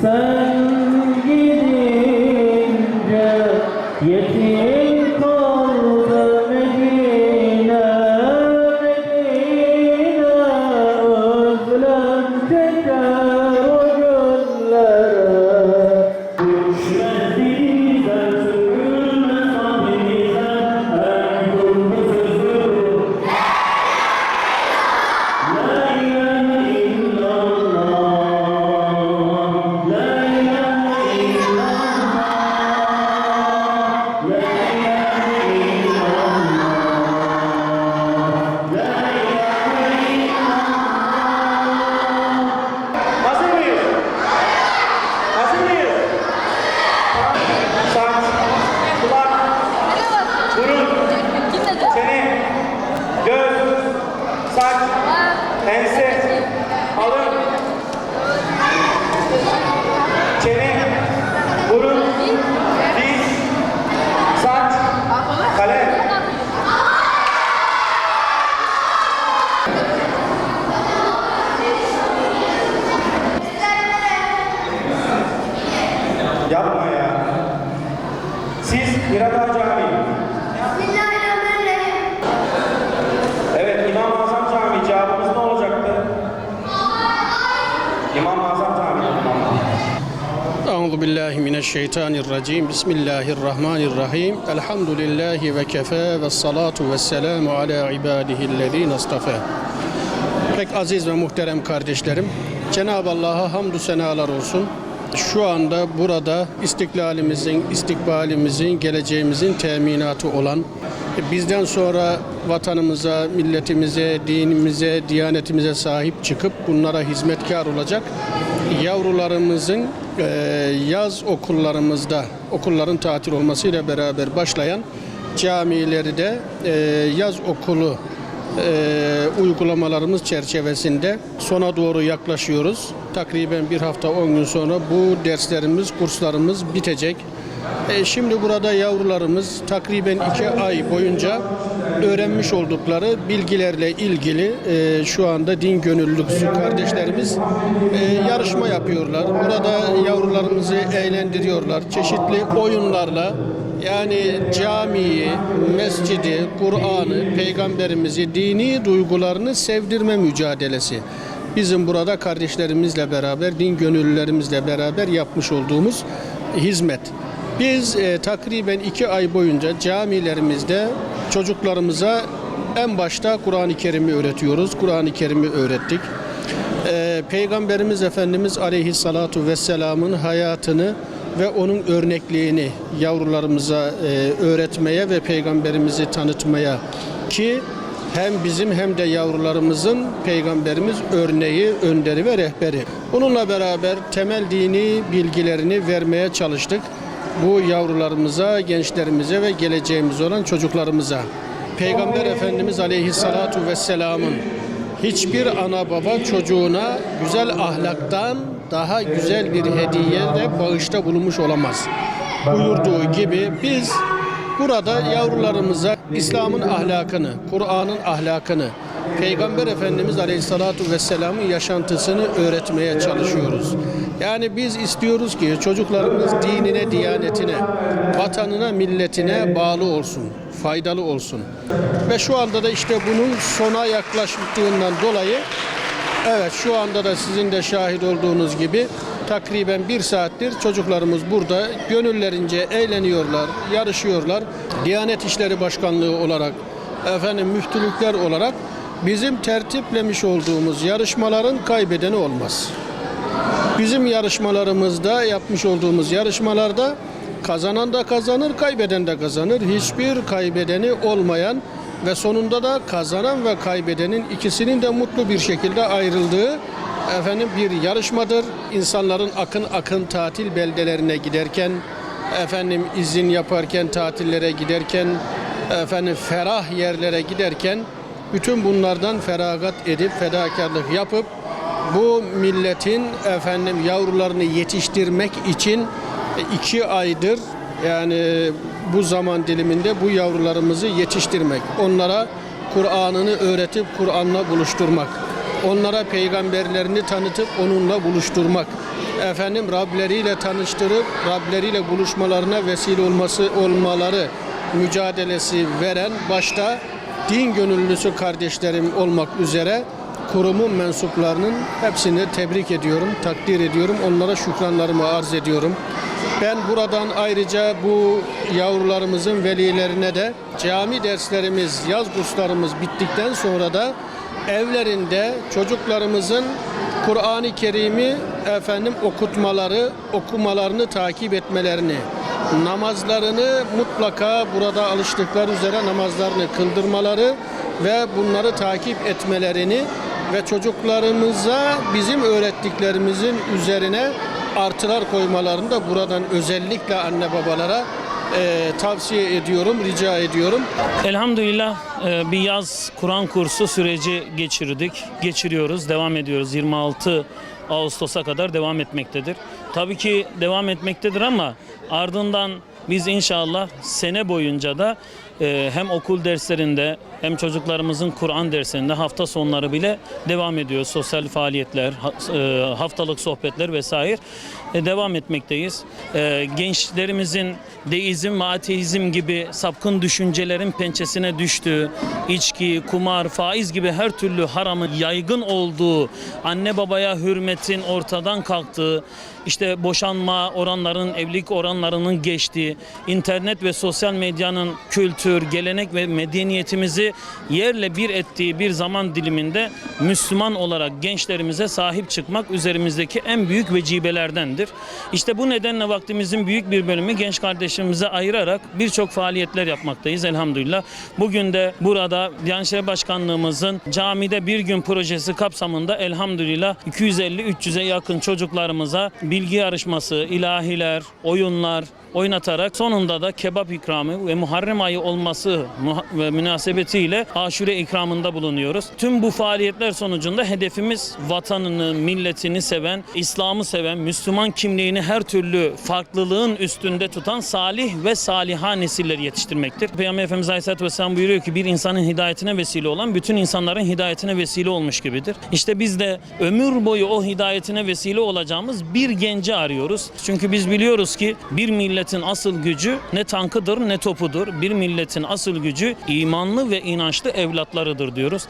三。Çene, burun, diz, saç, kalem. Yapma ya. Siz Miraday Camii. Evet İmam Azam Camii cevabımız ne olacaktı? İmam Azam Camii. Euzu billahi mineşşeytanirracim. Bismillahirrahmanirrahim. Elhamdülillahi ve kefe ve salatu ve selamu ala ibadihillezine istafa. Pek aziz ve muhterem kardeşlerim, Cenab-ı Allah'a hamdü senalar olsun. Şu anda burada istiklalimizin, istikbalimizin, geleceğimizin teminatı olan e, bizden sonra vatanımıza, milletimize, dinimize, diyanetimize sahip çıkıp bunlara hizmetkar olacak yavrularımızın eee, yaz okullarımızda, okulların tatil olmasıyla beraber başlayan camileri de eee, yaz okulu eee, uygulamalarımız çerçevesinde sona doğru yaklaşıyoruz. Takriben bir hafta 10 gün sonra bu derslerimiz, kurslarımız bitecek. E, şimdi burada yavrularımız takriben iki ay boyunca öğrenmiş oldukları bilgilerle ilgili e, şu anda din gönüllüsü kardeşlerimiz e, yarışma yapıyorlar. Burada yavrularımızı eğlendiriyorlar. Çeşitli oyunlarla yani camiyi, mescidi, Kur'an'ı, peygamberimizi, dini duygularını sevdirme mücadelesi. Bizim burada kardeşlerimizle beraber, din gönüllülerimizle beraber yapmış olduğumuz hizmet. Biz e, takriben iki ay boyunca camilerimizde çocuklarımıza en başta Kur'an-ı Kerim'i öğretiyoruz. Kur'an-ı Kerim'i öğrettik. E, Peygamberimiz Efendimiz Aleyhissalatu Vesselam'ın hayatını ve onun örnekliğini yavrularımıza e, öğretmeye ve Peygamberimizi tanıtmaya ki hem bizim hem de yavrularımızın peygamberimiz örneği, önderi ve rehberi. Bununla beraber temel dini bilgilerini vermeye çalıştık. Bu yavrularımıza, gençlerimize ve geleceğimiz olan çocuklarımıza. Peygamber Efendimiz Aleyhissalatu Vesselam'ın hiçbir ana baba çocuğuna güzel ahlaktan daha güzel bir hediye de bağışta bulunmuş olamaz. Buyurduğu gibi biz Burada yavrularımıza İslam'ın ahlakını, Kur'an'ın ahlakını, Peygamber Efendimiz Aleyhissalatu Vesselam'ın yaşantısını öğretmeye çalışıyoruz. Yani biz istiyoruz ki çocuklarımız dinine, diyanetine, vatanına, milletine bağlı olsun, faydalı olsun. Ve şu anda da işte bunun sona yaklaştığından dolayı Evet şu anda da sizin de şahit olduğunuz gibi takriben bir saattir çocuklarımız burada gönüllerince eğleniyorlar, yarışıyorlar. Diyanet İşleri Başkanlığı olarak, efendim müftülükler olarak bizim tertiplemiş olduğumuz yarışmaların kaybedeni olmaz. Bizim yarışmalarımızda yapmış olduğumuz yarışmalarda kazanan da kazanır, kaybeden de kazanır. Hiçbir kaybedeni olmayan ve sonunda da kazanan ve kaybedenin ikisinin de mutlu bir şekilde ayrıldığı efendim bir yarışmadır. İnsanların akın akın tatil beldelerine giderken efendim izin yaparken tatillere giderken efendim ferah yerlere giderken bütün bunlardan feragat edip fedakarlık yapıp bu milletin efendim yavrularını yetiştirmek için iki aydır yani bu zaman diliminde bu yavrularımızı yetiştirmek, onlara Kur'an'ını öğretip Kur'an'la buluşturmak. onlara peygamberlerini tanıtıp onunla buluşturmak. Efendim Rableriyle tanıştırıp Rableriyle buluşmalarına vesile olması olmaları mücadelesi veren başta din gönüllüsü kardeşlerim olmak üzere kurumun mensuplarının hepsini tebrik ediyorum, takdir ediyorum. Onlara şükranlarımı arz ediyorum. Ben buradan ayrıca bu yavrularımızın velilerine de cami derslerimiz, yaz kurslarımız bittikten sonra da evlerinde çocuklarımızın Kur'an-ı Kerim'i efendim okutmaları, okumalarını takip etmelerini, namazlarını mutlaka burada alıştıkları üzere namazlarını kıldırmaları ve bunları takip etmelerini ve çocuklarımıza bizim öğrettiklerimizin üzerine artılar koymalarını da buradan özellikle anne babalara e, tavsiye ediyorum, rica ediyorum. Elhamdülillah e, bir yaz Kur'an kursu süreci geçirdik. Geçiriyoruz, devam ediyoruz. 26 Ağustos'a kadar devam etmektedir. Tabii ki devam etmektedir ama ardından biz inşallah sene boyunca da e, hem okul derslerinde hem çocuklarımızın Kur'an derslerinde hafta sonları bile devam ediyor. Sosyal faaliyetler, e, haftalık sohbetler vesaire e, devam etmekteyiz. Gençlerimizin deizm ve ateizm gibi sapkın düşüncelerin pençesine düştüğü, içki, kumar, faiz gibi her türlü haramın yaygın olduğu, anne babaya hürmetin ortadan kalktığı, işte boşanma oranlarının, evlilik oranlarının geçtiği, internet ve sosyal medyanın kültür, gelenek ve medeniyetimizi yerle bir ettiği bir zaman diliminde Müslüman olarak gençlerimize sahip çıkmak üzerimizdeki en büyük vecibelerdendir. İşte bu nedenle vaktimizin büyük bir bölümü genç kardeşlerimize ayırarak birçok faaliyetler yapmaktayız elhamdülillah. Bugün de burada Diyanet İşleri Başkanlığımızın camide bir gün projesi kapsamında elhamdülillah 250-300'e yakın çocuklarımıza bilgi yarışması, ilahiler, oyunlar, oynatarak sonunda da kebap ikramı ve Muharrem ayı olması münasebetiyle aşure ikramında bulunuyoruz. Tüm bu faaliyetler sonucunda hedefimiz vatanını, milletini seven, İslam'ı seven, Müslüman kimliğini her türlü farklılığın üstünde tutan salih ve saliha nesiller yetiştirmektir. Peygamber Efendimiz Aleyhisselatü Vesselam buyuruyor ki bir insanın hidayetine vesile olan bütün insanların hidayetine vesile olmuş gibidir. İşte biz de ömür boyu o hidayetine vesile olacağımız bir genci arıyoruz. Çünkü biz biliyoruz ki bir milletin asıl gücü ne tankıdır ne topudur. Bir milletin asıl gücü imanlı ve inançlı evlatlarıdır diyoruz.